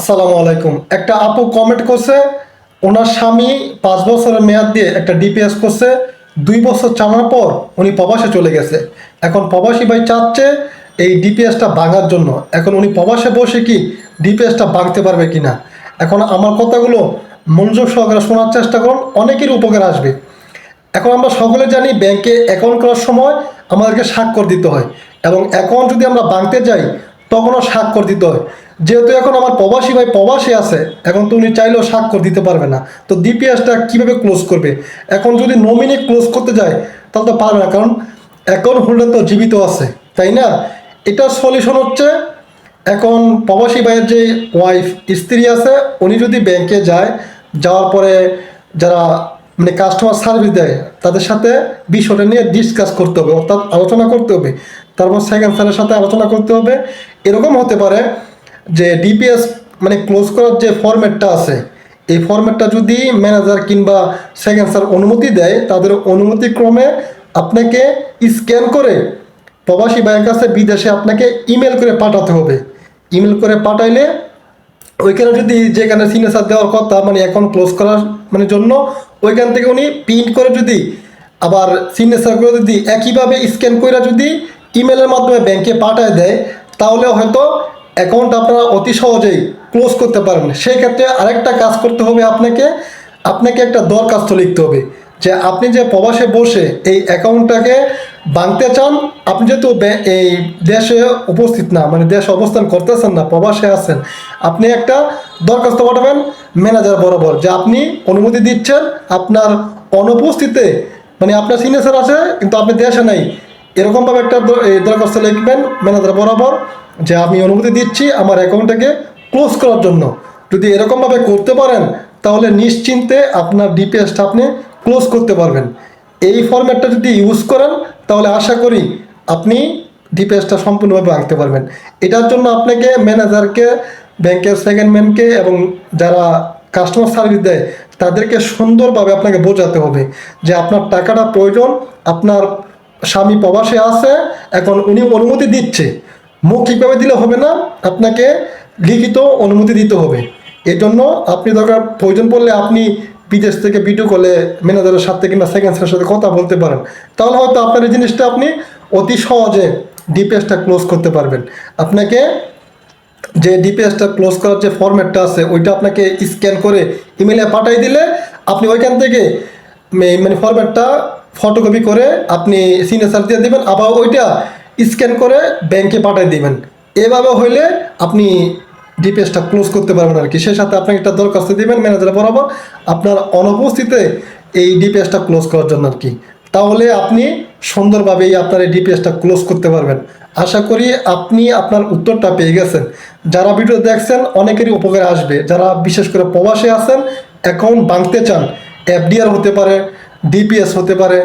আসসালামু আলাইকুম। একটা আপু কমেন্ট করছে, ওনার স্বামী পাঁচ বছরের মেয়াদ দিয়ে একটা ডিপিএস করছে, দুই বছর চালানোর পর উনি প্রবাসে চলে গেছে। এখন প্রবাসী ভাই চাচ্ছে এই ডিপিএসটা ভাঙার জন্য। এখন উনি প্রবাসে বসে কি ডিপিএসটা ভাঙতে পারবে কিনা? এখন আমার কথাগুলো মনোযোগ সহকারে শোনার চেষ্টা করুন, অনেকের উপকার আসবে। এখন আমরা সকলে জানি ব্যাংকে অ্যাকাউন্ট করার সময় আমাদেরকে স্বাক্ষর দিতে হয় এবং অ্যাকাউন্ট যদি আমরা ভাঙতে যাই, তখনও স্বাক্ষর দিতে হয়। যেহেতু এখন আমার প্রবাসী ভাই প্রবাসী আছে, এখন তো উনি চাইলেও স্বাক্ষর দিতে পারবে না। তো ডিপিএসটা কীভাবে ক্লোজ করবে? এখন যদি নমিনি ক্লোজ করতে যায়, তাহলে তো পারবে না, কারণ অ্যাকাউন্ট হোল্ডার তো জীবিত আছে, তাই না? এটার সলিউশন হচ্ছে, এখন প্রবাসী ভাইয়ের যে ওয়াইফ স্ত্রী আছে, উনি যদি ব্যাংকে যায়, যাওয়ার পরে যারা মানে কাস্টমার সার্ভিস দেয়, তাদের সাথে বিষয়টা নিয়ে ডিসকাস করতে হবে, অর্থাৎ আলোচনা করতে হবে। তারপর সেকেন্ড স্যারের সাথে আলোচনা করতে হবে। এরকম হতে পারে যে ডিপিএস মানে ক্লোজ করার যে ফরম্যাটটা আছে, এই ফরম্যাটটা যদি ম্যানেজার কিংবা সেকেন্ড স্যার অনুমতি দেয়, তাদের অনুমতি ক্রমে আপনাকে স্ক্যান করে প্রবাসী ভাইয়ের কাছে বিদেশে আপনাকে ইমেল করে পাঠাতে হবে। ইমেল করে পাঠাইলে ওইখানে যদি যেখানে সিগনেচার দেওয়ার কথা মানে অ্যাকাউন্ট ক্লোজ করার মানে জন্য, ওইখান থেকে উনি প্রিন্ট করে যদি আবার সিগনেচার করে যদি একইভাবে স্ক্যান করে যদি ইমেলের মাধ্যমে ব্যাংকে পাঠায় দেয় তাহলে হয়তো অ্যাকাউন্ট আপনারা অতি সহজেই ক্লোজ করতে পারেন সেই ক্ষেত্রে আরেকটা কাজ করতে হবে আপনাকে। আপনাকে একটা দরখাস্ত লিখতে হবে যে আপনি যে প্রবাসে বসে এই অ্যাকাউন্টটাকে ভাঙতে চান, আপনি যেহেতু এই দেশে উপস্থিত না মানে দেশে অবস্থান করতেছেন না, প্রবাসে আছেন, আপনি একটা দরখাস্ত পাঠাবেন ম্যানেজার বরাবর যে আপনি অনুমতি দিচ্ছেন, আপনার অনুপস্থিতিতে মানে আপনার সিগনেচার আছে, কিন্তু আপনি দেশে নাই এরকমভাবে একটা দরখাস্ত লিখবেন ম্যানেজার বরাবর যে আমি অনুমতি দিচ্ছি আমার অ্যাকাউন্টটাকে ক্লোজ করার জন্য। যদি এরকমভাবে করতে পারেন, তাহলে নিশ্চিন্তে আপনার ডিপিএসটা আপনি ক্লোজ করতে পারবেন। এই ফর্ম্যাটটা যদি ইউজ করেন, তাহলে আশা করি আপনি ডিপিএসটা সম্পূর্ণভাবে আঁকতে পারবেন। এটার জন্য আপনাকে ম্যানেজারকে, ব্যাংকের সেকেন্ড ম্যানকে এবং যারা কাস্টমার সার্ভিস দেয়, তাদেরকে সুন্দরভাবে আপনাকে বোঝাতে হবে যে আপনার টাকাটা প্রয়োজন, আপনার স্বামী প্রবাসে আছে, এখন উনি অনুমতি দিচ্ছে। মৌখিকভাবে দিলে হবে না, আপনাকে লিখিত অনুমতি দিতে হবে। এজন্য আপনি দরকার, প্রয়োজন পড়লে আপনি বিদেশ থেকে ভিডিও কলে ম্যানেজারের সাথে কিংবা সেকেন্ড স্যারের সাথে কথা বলতে পারেন। তাহলে হয়তো আপনার এই জিনিসটা আপনি অতি সহজে ডিপিএসটা ক্লোজ করতে পারবেন। আপনাকে যে ডিপিএসটা ক্লোজ করার যে ফরম্যাটটা আছে, ওইটা আপনাকে স্ক্যান করে ইমেলে পাঠিয়ে দিলে আপনি ওইখান থেকে মানে ফরম্যাটটা ফটোকপি করে আপনি সিগনেচার দিয়ে দেবেন, আবার ওইটা স্ক্যান করে ব্যাংকে পাঠিয়ে দিবেন। এভাবে হইলে আপনি ডিপিএসটা ক্লোজ করতে পারবেন আর কি। সেই সাথে আপনাকে একটা দরখাস্ত দিবেন ম্যানেজার বরাবর, আপনার অনুপস্থিতিতে এই ডিপিএসটা ক্লোজ করার জন্য আর কি। তাহলে আপনি সুন্দরভাবেই আপনার এই ডিপিএসটা ক্লোজ করতে পারবেন। আশা করি আপনি আপনার উত্তরটা পেয়ে গেছেন। যারা ভিডিও দেখছেন, অনেকেরই উপকারে আসবে। যারা বিশেষ করে প্রবাসে আছেন অ্যাকাউন্ট ভাঙতে চান এফডিআর হতে পারে ডিপিএস হতে পারে